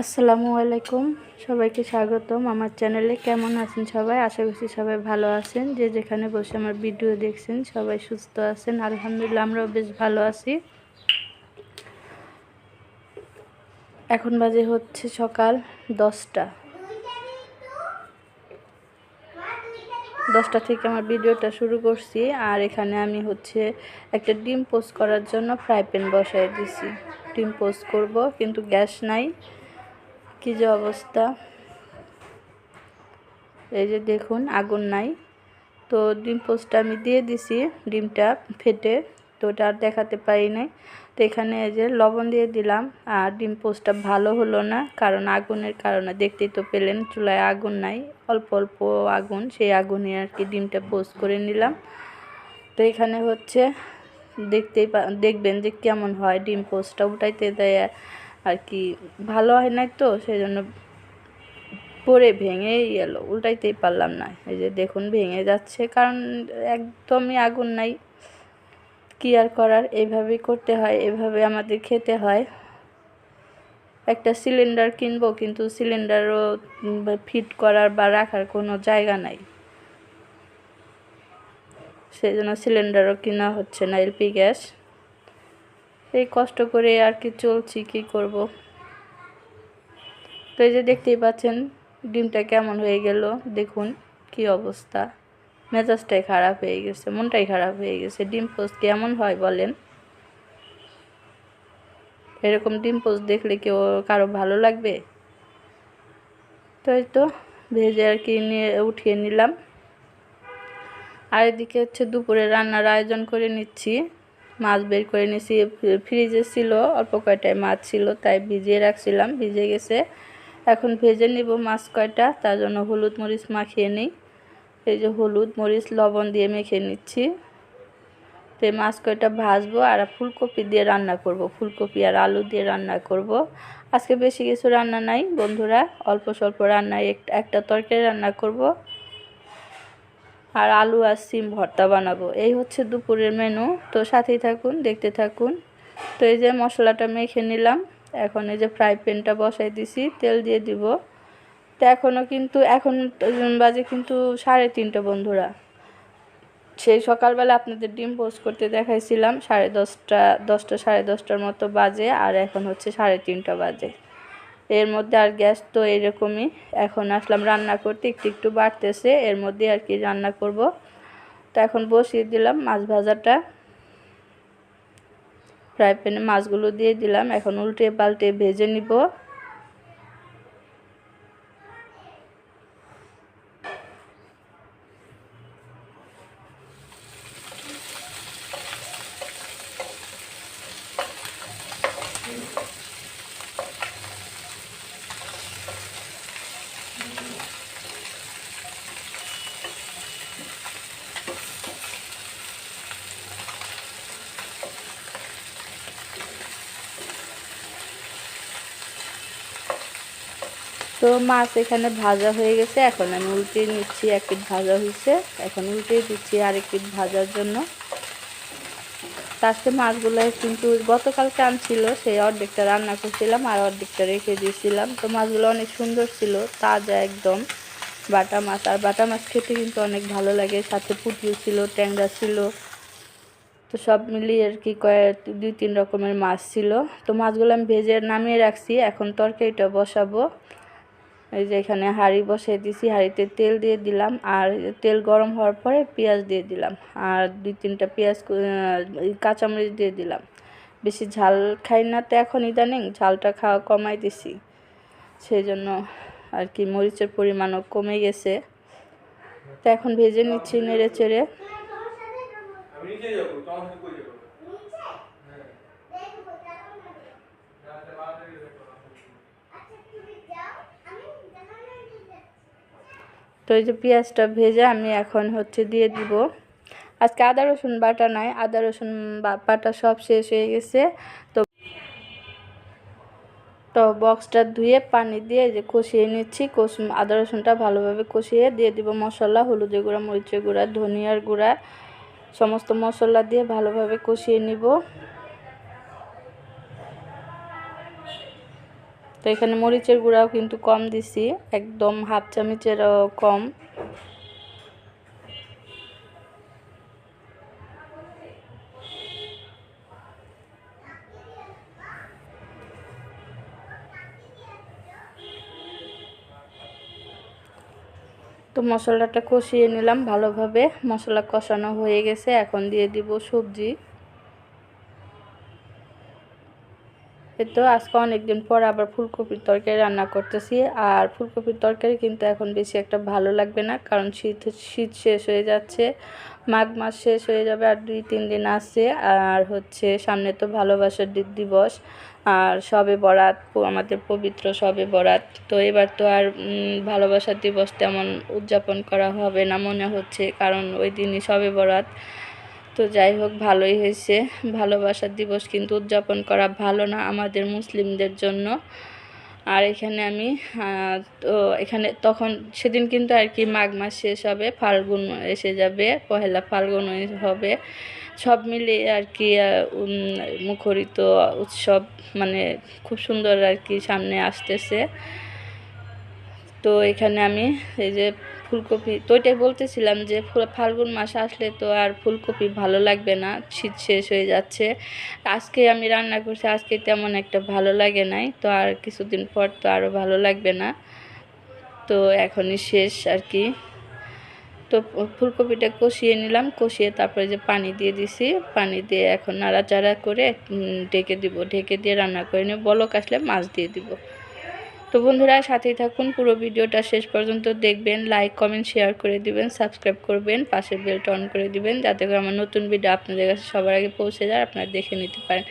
আসসালামু আলাইকুম। সবাইকে স্বাগতম আমার চ্যানেলে। কেমন আছেন সবাই? আশা করছি সবাই ভালো আছেন। যে যেখানে বসে আমার ভিডিও দেখছেন, সবাই সুস্থ আছেন। আলহামদুলিল্লাহ, আমরাও বেশ ভালো আছি। এখন বাজে হচ্ছে সকাল দশটা। দশটা থেকে আমার ভিডিওটা শুরু করছি। আর এখানে আমি হচ্ছে একটা ডিম পোস্ট করার জন্য ফ্রাই প্যান বসাই দিছি। ডিম পোস্ট করব, কিন্তু গ্যাস নাই। কী যে অবস্থা? এই যে দেখুন, আগুন নাই। তো ডিম পোস্টটা আমি দিয়ে দিছি, ডিমটা ফেটে। তো ওটা আর দেখাতে পারি নাই। তো এখানে এই যে লবণ দিয়ে দিলাম, আর ডিম পোস্টটা ভালো হলো না, কারণ আগুনের কারণে। দেখতেই তো পেলেন, চুলায় আগুন নাই, অল্প অল্প আগুন, সেই আগুনে আর কি ডিমটা পোস্ট করে নিলাম। তো এখানে হচ্ছে, দেখতেই দেখবেন যে কেমন হয় ডিম পোস্টটা, উঠাইতে দেয় আর কি ভালো হয় নাই তো সেই জন্য পরে ভেঙেই গেল, উল্টাইতেই পারলাম না। এই যে দেখুন, ভেঙে যাচ্ছে, কারণ একদমই আগুন নাই। কি আর করার এইভাবেই করতে হয়, এভাবে আমাদের খেতে হয়। একটা সিলিন্ডার কিনবো, কিন্তু সিলিন্ডারও ফিট করার বা রাখার কোনো জায়গা নাই। সেই জন্য সিলিন্ডারও কেনা হচ্ছে না, এলপি গ্যাস। এই কষ্ট করে আর কি চলছি, কি করব? তো এই যে দেখতেই পাচ্ছেন, ডিমটা কেমন হয়ে গেল। দেখুন কি অবস্থা। মেজাজটাই খারাপ হয়ে গেছে, মনটাই খারাপ হয়ে গেছে। ডিম পোস্ট কেমন হয় বলেন? এরকম ডিম পোস্ট দেখলে কেউ কারও ভালো লাগবে? তো এই তো ভেজে আর কি নিয়ে, উঠিয়ে নিলাম। আর এদিকে হচ্ছে দুপুরে রান্নার আয়োজন করে নিচ্ছি। মাছ বের করে নিয়েছি। ফ্রিজে ছিল, অল্প কয়টায় মাছ ছিল, তাই ভিজিয়ে রাখছিলাম, ভিজে গেছে। এখন ভেজে নিব মাছ কয়টা, তার জন্য হলুদ মরিচ মাখিয়ে নিই। এই যে হলুদ মরিচ, লবণ দিয়ে মেখে নিচ্ছি। তো এই মাছ কয়টা ভাজবো আর ফুলকপি দিয়ে রান্না করব, ফুলকপি আর আলু দিয়ে রান্না করব। আজকে বেশি কিছু রান্না নাই, বন্ধুরা, অল্প স্বল্প রান্নায় একটা তরকারি রান্না করব। আর আলু আর সিম ভর্তা বানাবো। এই হচ্ছে দুপুরের মেনু তো সাথেই থাকুন, দেখতে থাকুন। তো এই যে মশলাটা মেখে নিলাম। এখন এই যে ফ্রাই প্যানটা বসাই দিছি, তেল দিয়ে দিব। তো এখনও কিন্তু, এখন বাজে কিন্তু সাড়ে তিনটা বন্ধুরা। সেই সকালবেলা আপনাদের ডিম পোস্ট করতে দেখাইছিলাম, সাড়ে দশটা দশটা সাড়ে দশটার মতো বাজে, আর এখন হচ্ছে সাড়ে তিনটা বাজে। এর মধ্যে আর গ্যাস তো এরকমই। এখন আসলাম রান্না করতে, একটু একটু বাড়তেছে, এর মধ্যে আর কি রান্না করব। তো এখন বসিয়ে দিলাম মাছ ভাজাটা। ফ্রাই প্যানে মাছগুলো দিয়ে দিলাম, এখন উল্টে পাল্টে ভেজে নিব। তো মাছ এখানে ভাজা হয়ে গেছে। এখন আমি উল্টে নিচ্ছি, এক পিঠ ভাজা হয়েছে। এখন উল্টে দিচ্ছি আরেক পিঠ ভাজার জন্য। আজকে মাছগুলো কিন্তু গতকালকে আনছিল সেই অর্ধেকটা রান্না করছিলাম আর অর্ধেকটা রেখে দিয়েছিলাম। তো মাছগুলো অনেক সুন্দর ছিল, তাজা একদম। বাটা মাছ, আর বাটা মাছ খেতে কিন্তু অনেক ভালো লাগে। সাথে পুটিও ছিল, ট্যাংরা ছিল। তো সব মিলিয়ে আর কি কয়েক, দুই, তিন রকমের মাছ ছিল। তো মাছগুলো আমি ভেজে নামিয়ে রাখছি। এখন তরকারিটা বসাবো। এই যে এখানে হাঁড়ি বসিয়ে দিছি, হাঁড়িতে তেল দিয়ে দিলাম, আর তেল গরম হওয়ার পরে পেঁয়াজ দিয়ে দিলাম, আর দুই তিনটা পেঁয়াজ কাঁচামরিচ দিয়ে দিলাম। বেশি ঝাল খাই না তো এখন ইদানিং, ঝালটা খাওয়া কমাই দিছি। সেই জন্য আর কি মরিচের পরিমাণও কমে গেছে। তো এখন ভেজে নিচ্ছি নেড়ে চেড়ে। তো এই যে পেঁয়াজটা ভেজে আমি এখন হচ্ছে দিয়ে দিব। আজকে আদা, রসুন বাটা নাই আদা, রসুন বাটা সব শেষ হয়ে গেছে। তো তো বক্সটা ধুয়ে পানি দিয়ে যে কষিয়ে নিচ্ছি। কষ আদা, রসুনটা ভালোভাবে কষিয়ে দিয়ে দিব মশলা, হলুদের গুঁড়া, মরিচের গুঁড়া, ধনিয়ার গুঁড়া, সমস্ত মশলা দিয়ে ভালোভাবে কষিয়ে নিব। তো এখানে মরিচের গুঁড়াও কিন্তু কম দিছি, একদম হাফ চামচেরও কম। তো মশলাটা কষিয়ে নিলাম ভালোভাবে, মশলা কষানো হয়ে গেছে, এখন দিয়ে দিব সবজি। তো আজকে অনেকদিন পর আবার ফুলকপির তরকারি রান্না করতেছি। আর ফুলকপির তরকারি কিন্তু এখন বেশি একটা ভালো লাগবে না, কারণ শীত শীত শেষ হয়ে যাচ্ছে, মাঘ মাস শেষ হয়ে যাবে আর দুই, তিন দিন আসছে। আর হচ্ছে সামনে তো ভালোবাসার দিবস, আর সবে বরাত আমাদের পবিত্র সবে বরাত। তো এবার তো আর ভালোবাসার দিবস তেমন উদযাপন করা হবে না মনে হচ্ছে, কারণ ওই দিনই সবে বরাত। তো যাই হোক, ভালোই হয়েছে। ভালোবাসার দিবস কিন্তু উদযাপন করা ভালো না আমাদের মুসলিমদের জন্য। আর এখানে আমি তো এখানে তখন, সেদিন কিন্তু আর কি মাঘ মাস শেষ হবে, ফাল্গুন এসে যাবে, পহেলা ফাল্গুন হবে। সব মিলে আর কি মুখরিত উৎসব মানে খুব সুন্দর আর কি সামনে আসতেছে। তো এখানে আমি, এই যে ফুলকপি, তো ওইটাই বলতেছিলাম যে ফাল্গুন মাস আসলে তো আর ফুলকপি ভালো লাগবে না, শীত শেষ হয়ে যাচ্ছে। আজকে আমি রান্না করছি, আজকে তেমন একটা ভালো লাগে নাই, তো আর কিছুদিন পর তো আরও ভালো লাগবে না। তো এখনই শেষ আর কি। তো ফুলকপিটা কষিয়ে নিলাম, কষিয়ে তারপরে যে পানি দিয়ে দিছি, পানি দিয়ে এখন নাড়াচাড়া করে ঢেকে দিব, ঢেকে দিয়ে রান্না করে নিয়ে বলক আসলে মাছ দিয়ে দিব। তো বন্ধুরা, সাথেই থাকুন। পুরো ভিডিওটা শেষ পর্যন্ত দেখবেন লাইক কমেন্ট শেয়ার করে দিবেন সাবস্ক্রাইব করবেন পাশে বেলটা অন করে দিবেন, যাতে করে আমার নতুন ভিডিও আপনাদের কাছে সবার আগে পৌঁছে যায়, আপনারা দেখে নিতে পারেন।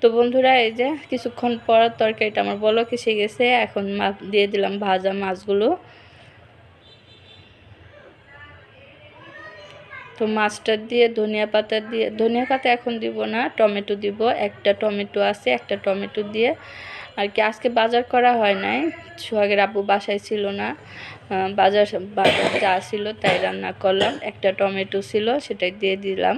তো বন্ধুরা, এই যে কিছুক্ষণ পর তরকারিটা আমার বলো এসে গেছে, এখন দিয়ে দিলাম ভাজা মাছগুলো। তো মাছটা দিয়ে, ধনিয়া পাতা দিয়ে, ধনিয়া পাতা এখন দিব না, টমেটো দিব। একটা টমেটো আছে, একটা টমেটো দিয়ে আর কি আজকে বাজার করা হয় নাই সোহাগের আব্বু বাসায় ছিল না। বাজার বাজার যা ছিল তাই রান্না করলাম একটা টমেটো ছিল সেটাই দিয়ে দিলাম।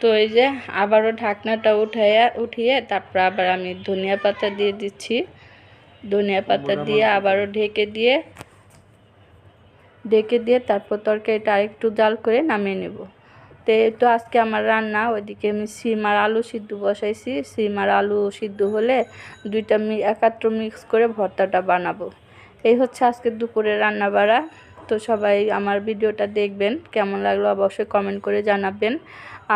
তো এই যে আবারও ঢাকনাটা উঠাইয়া উঠিয়ে তারপর আবার আমি ধনিয়া পাতা দিয়ে দিচ্ছি। ধনিয়া পাতা দিয়ে আবারও ঢেকে দিয়ে ঢেকে দিয়ে তারপর তরকারিটা আরেকটু জাল করে নামিয়ে নেব। তো তো আজকে আমার রান্না, ওইদিকে আমি সিম আর আলু সিদ্ধ বসাইছি। সিম আর আলু সিদ্ধ হলে দুইটা একাত্র মিক্স করে ভর্তাটা বানাবো। এই হচ্ছে আজকে দুপুরে রান্না বাড়া তো সবাই আমার ভিডিওটা দেখবেন, কেমন লাগল অবশ্যই কমেন্ট করে জানাবেন।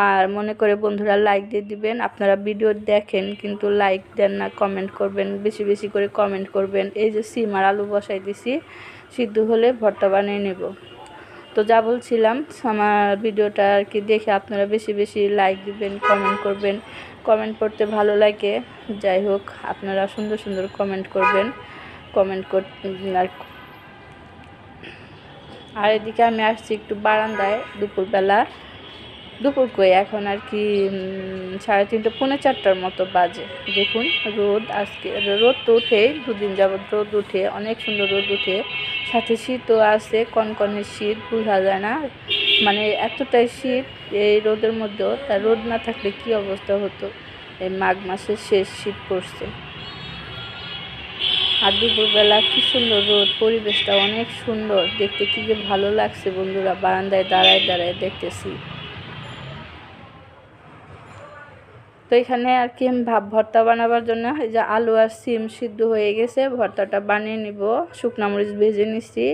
আর মনে করে বন্ধুরা লাইক দিয়ে দিবেন। আপনারা ভিডিও দেখেন কিন্তু লাইক দেন না, কমেন্ট করবেন, বেশি বেশি করে কমেন্ট করবেন। এই যে সিম আর আলু বসাই দিছি। সিদ্ধ হলে ভর্তা বানিয়ে নেব। তো যা বলছিলাম, আমার ভিডিওটা আর কি দেখে আপনারা বেশি বেশি লাইক দিবেন কমেন্ট করবেন। কমেন্ট করতে ভালো লাগে। যাই হোক, আপনারা সুন্দর সুন্দর কমেন্ট করবেন। কমেন্ট কর আর এদিকে আমি আসছি একটু বারান্দায় দুপুরবেলা। দুপুর কই? এখন আর কি সাড়ে তিনটে, পৌনে চারটার মতো বাজে। দেখুন, রোদ আজকে, রোদ তো উঠে দুদিন যাবত রোদ উঠে, অনেক সুন্দর রোদ উঠে। সাথে শীতও আছে কনকনে শীত বোঝা যায় না মানে এতটাই শীত এই রোদের মধ্যেও, তা রোদ না থাকলে কি অবস্থা হতো? এই মাঘ মাসের শেষ শীত পড়ছে। আর দুপুরবেলা কি সুন্দর রোদ, পরিবেশটা অনেক সুন্দর। দেখতে কি যে ভালো লাগছে বন্ধুরা, বারান্দায় দাঁড়ায় দাঁড়ায় দেখতেছি। তো এখানে আর কি ভাব ভর্তা বানাবার জন্য এই যে আলু আর সিম সিদ্ধ হয়ে গেছে। ভর্তাটা বানিয়ে নিব। শুকনা মরিচ ভেজে নিছি।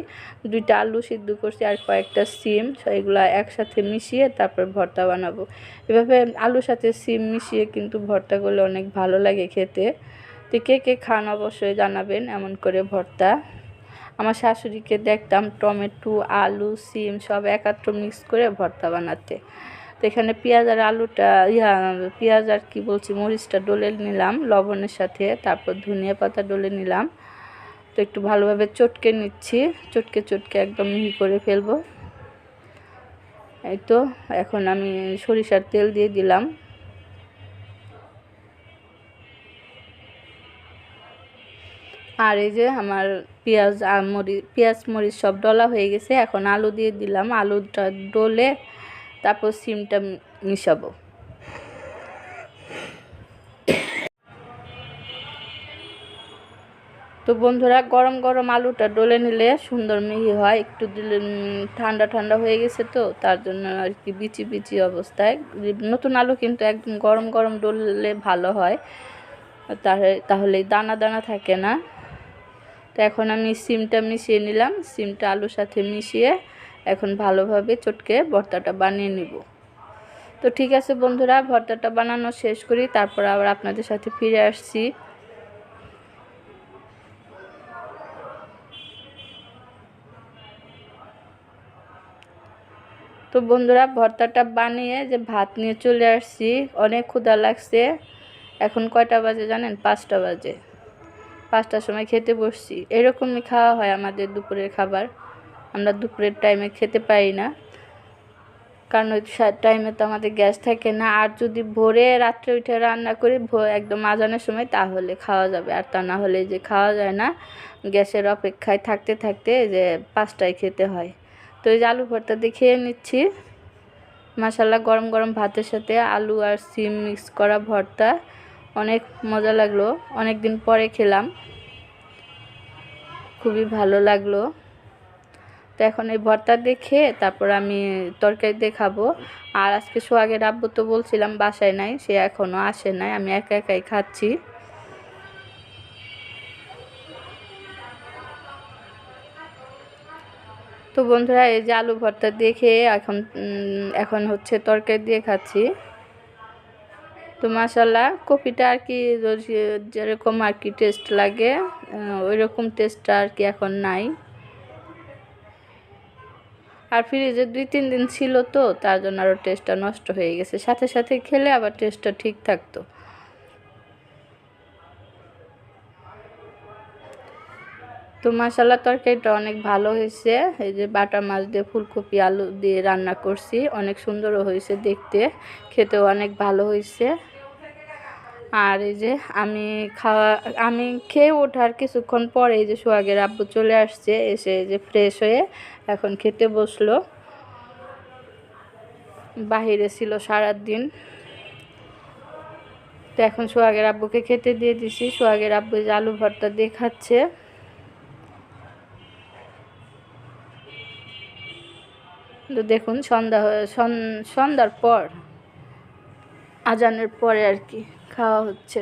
দুইটা আলু সিদ্ধ করছি আর কয়েকটা সিম। এগুলো একসাথে মিশিয়ে তারপর ভর্তা বানাবো। এভাবে আলুর সাথে সিম মিশিয়ে কিন্তু ভর্তা করলে অনেক ভালো লাগে খেতে। তো কে কে খান অবশ্যই জানাবেন এমন করে ভর্তা। আমার শাশুড়িকে দেখতাম টমেটো, আলু, সিম সব একাত্র মিক্স করে ভর্তা বানাতে। তো এখানে পেঁয়াজ আর আলুটা, ইয়া, পেঁয়াজ আর কি বলছি, মরিচটা ডলে নিলাম, লবণের সাথে, তারপর ধনিয়া পাতা ডলে নিলাম। তো একটু ভালোভাবে চটকে নিচ্ছি, চটকে চটকে একদম মিহি করে ফেলব। এই তো, এখন আমি সরিষার তেল দিয়ে দিলাম। আর এই যে আমার পেঁয়াজ মরিচ পেঁয়াজ, মরিচ সব ডলা হয়ে গেছে, এখন আলু দিয়ে দিলাম। আলুটা ডলে তারপর সিমটা মিশাবো। তো বন্ধুরা, গরম গরম আলুটা ডলে নিলে সুন্দর মিহি হয়। একটু দিলে ঠান্ডা ঠান্ডা হয়ে গেছে তো, তার জন্য আর কি বিচি বিচি অবস্থায়। নতুন আলু কিন্তু একদম গরম গরম ডললে ভালো হয়। তাহলে দানা দানা থাকে না। তো এখন আমি সিমটা মিশিয়ে নিলাম। সিমটা আলুর সাথে মিশিয়ে এখন ভালোভাবে চটকে ভর্তাটা বানিয়ে নিব। তো ঠিক আছে বন্ধুরা, ভর্তাটা বানানো শেষ করি, তারপর আবার আপনাদের সাথে ফিরে আসছি। তো বন্ধুরা, ভর্তাটা বানিয়ে যে ভাত নিয়ে চলে আসছি, অনেক ক্ষুধা লাগছে। এখন কয়টা বাজে জানেন? পাঁচটা বাজে। পাঁচটার সময় খেতে বসছি। এরকমই খাওয়া হয় আমাদের দুপুরের খাবার। আমরা দুপুরের টাইমে খেতে পারি না। কারণ ওই টাইমে তো আমাদের গ্যাস থাকে না। আর যদি ভোরে রাত্রে উঠে রান্না করি একদম আজানের সময় তাহলে খাওয়া যাবে। আর তা না হলে যে খাওয়া যায় না, গ্যাসের অপেক্ষায় থাকতে থাকতে যে পাঁচটায় খেতে হয়। তো এই যে আলু ভর্তা দিয়ে খেয়ে নিচ্ছি। মাসাল্লাহ গরম গরম ভাতের সাথে আলু আর সিম মিক্স করা ভর্তা। অনেক মজা লাগল। অনেক দিন পরে খেলাম। খুবই ভালো লাগল। তো এখন এই ভর্তা দিয়ে খেয়ে তারপর আমি তরকারি দিয়ে খাব। আর আজকে সোহাগের আব্বু তো বলছিলাম বাসায় নাই, সে এখনও আসে নাই, আমি একা একাই খাচ্ছি। তো বন্ধুরা, এই যে আলু ভর্তা দিয়ে খেয়ে এখন এখন হচ্ছে তরকারি দিয়ে খাচ্ছি। তো মাসাল্লাহ কপিটা আর কি যেরকম আর কি টেস্ট লাগে ওই রকম টেস্টটা আর কি এখন নাই। আর ফ্রিজে দুই, তিন দিন ছিল তো, তার জন্য আরও টেস্টটা নষ্ট হয়ে গেছে। সাথে সাথে খেলে আবার টেস্টটা ঠিক থাকতো। তো মাসাল্লাহ তরকারিটা অনেক ভালো হয়েছে। এই যে বাটা মাছ দিয়ে ফুলকপি, আলু দিয়ে রান্না করছি। অনেক সুন্দরও হয়েছে দেখতে। খেতেও অনেক ভালো হয়েছে। আর এই যে আমি খাওয়া, আমি খেয়ে ওঠার কিছুক্ষণ পরে এই যে সোহাগের আব্বু চলে আসছে, এসে যে ফ্রেশ হয়ে এখন খেতে বসল। বাহিরে ছিল সারাদিন। তো এখন সোহাগের আব্বুকে খেতে দিয়ে দিছি। সোহাগের আব্বু যে আলু ভর্তা দিয়ে খাচ্ছে তো দেখুন সন্ধ্যা সন- সন্ধ্যার পর, আজানের পরে আর কি। খাওয়া হচ্ছে।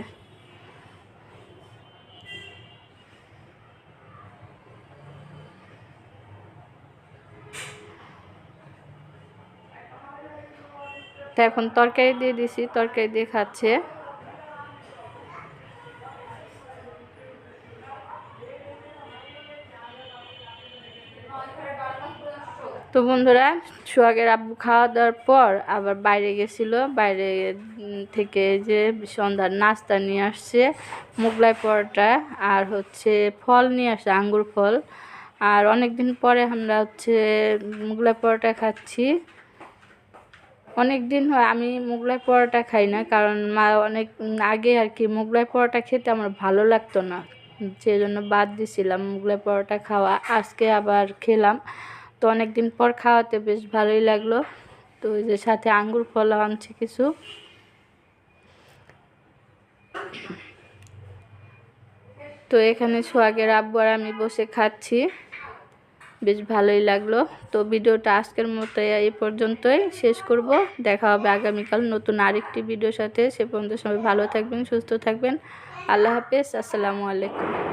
এখন তরকারি দিয়ে দিছি, তরকারি দিয়ে খাচ্ছে। তো বন্ধুরা, সোহাগের আব্বু খাওয়া দাওয়ার পর আবার বাইরে গেছিল, বাইরে থেকে যে সন্ধ্যার নাস্তা নিয়ে আসছে, মোগলাই পরোটা আর হচ্ছে ফল নিয়ে আসছে, আঙ্গুর ফল। আর অনেক দিন পরে আমরা হচ্ছে মোগলাই পরোটা খাচ্ছি। অনেক দিন হয়, আমি মোগলাই পরোটা খাই না, কারণ মা অনেক আগে আর কি মোগলাই পরোটা খেতে আমার ভালো লাগতো না। সেই জন্য বাদ দিছিলাম মোগলাই পরোটা খাওয়া। আজকে আবার খেলাম। তো অনেক দিন পর খাওয়াতে বেশ ভালোই লাগল। তো ওই যে সাথে আঙ্গুর ফল আনছি কিছু। তো এখানে সোহাগের আব্বু আর আমি বসে খাচ্ছি। বেশ ভালোই লাগল। তো ভিডিওটা আজকের মতো এই পর্যন্তই শেষ করব। দেখা হবে আগামীকাল নতুন আরেকটি ভিডিওর সাথে। সে পর্যন্ত সবাই ভালো থাকবেন, সুস্থ থাকবেন। আল্লাহ হাফেজ, আসসালামু আলাইকুম।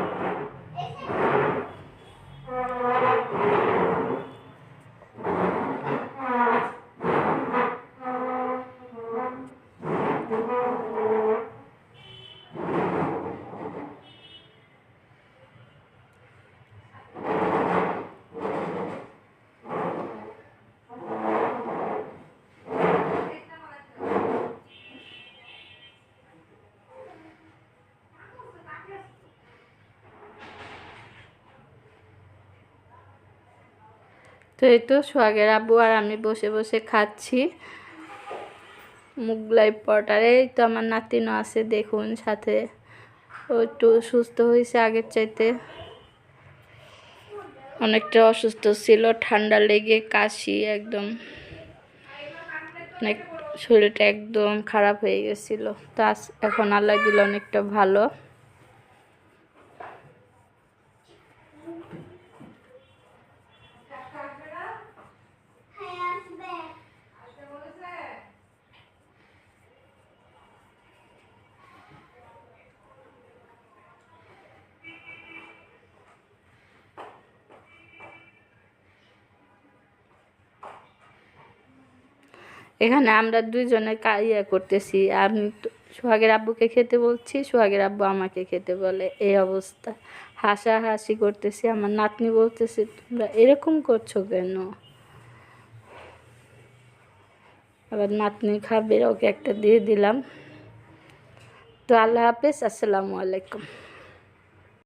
তো এই তো সোহাগের আব্বু আর আমি বসে বসে খাচ্ছি। মুগলাই পরোটার। এই তো আমার নাতিনও আছে, দেখুন সাথে। ও একটু সুস্থ হয়েছে আগের চাইতে। অনেকটা অসুস্থ ছিল, ঠান্ডা লেগে কাশি একদম। অনেক শরীরটা একদম খারাপ হয়ে গেছিল। তো এখন আল্লাহ দিল অনেকটা ভালো। এখানে আমরা দুইজনে কা- ইয়ে করতেছি। আমি সোহাগের আব্বুকে খেতে বলছি, সোহাগের আব্বু আমাকে খেতে বলে, এই অবস্থা। হাসাহাসি করতেছি, আমার নাতনি বলতেছে, তোমরা এরকম করছ কেন? আবার নাতনি খাবে, ওকে একটা দিয়ে দিলাম। তো আল্লাহ হাফেজ, আসসালামু আলাইকুম।